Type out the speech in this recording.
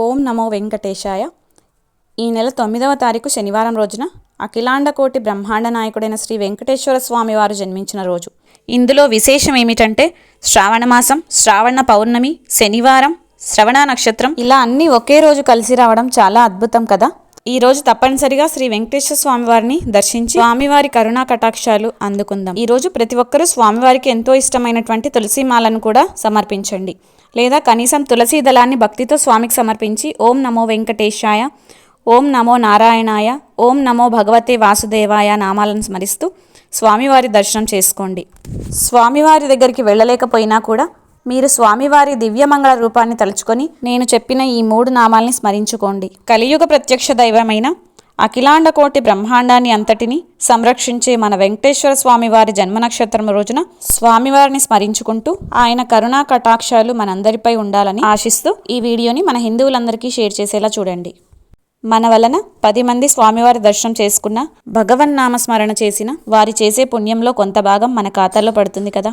ఓం నమో వెంకటేశాయ. ఈ నెల తొమ్మిదవ తారీఖు శనివారం రోజున అఖిలాండకోటి బ్రహ్మాండ నాయకుడైన శ్రీ వెంకటేశ్వర స్వామి వారు జన్మించిన రోజు. ఇందులో విశేషం ఏమిటంటే శ్రావణమాసం శ్రావణ పౌర్ణమి శనివారం శ్రవణ నక్షత్రం. ఇలా అన్నీ ఒకే రోజు కలిసి రావడం చాలా అద్భుతం కదా. ఈ రోజు తప్పనిసరిగా శ్రీ వెంకటేశ్వర స్వామి వారిని దర్శించి స్వామివారి కరుణా కటాక్షాలు అందుకుందాం. ఈ రోజు ప్రతి ఒక్కరూ స్వామివారికి ఎంతో ఇష్టమైనటువంటి తులసిమాలను కూడా సమర్పించండి. లేదా కనీసం తులసీ దళాన్ని భక్తితో స్వామికి సమర్పించి ఓం నమో వెంకటేశాయ ఓం నమో నారాయణాయ ఓం నమో భగవతే వాసుదేవాయ నామాలను స్మరిస్తూ స్వామివారి దర్శనం చేసుకోండి. స్వామివారి దగ్గరికి వెళ్ళలేకపోయినా కూడా మీరు స్వామివారి దివ్యమంగళ రూపాన్ని తలుచుకొని నేను చెప్పిన ఈ మూడు నామాల్ని స్మరించుకోండి. కలియుగ ప్రత్యక్ష దైవమైన అఖిలాండకోటి బ్రహ్మాండాన్ని అంతటిని సంరక్షించే మన వెంకటేశ్వర స్వామివారి జన్మ నక్షత్రం రోజున స్వామివారిని స్మరించుకుంటూ ఆయన కరుణా కటాక్షాలు మనందరిపై ఉండాలని ఆశిస్తూ ఈ వీడియోని మన హిందువులందరికీ షేర్ చేసేలా చూడండి. మన వలన పది మంది స్వామివారి దర్శనం చేసుకున్న భగవన్ నామస్మరణ చేసిన వారి చేసే పుణ్యంలో కొంత భాగం మన ఖాతాలో పడుతుంది కదా.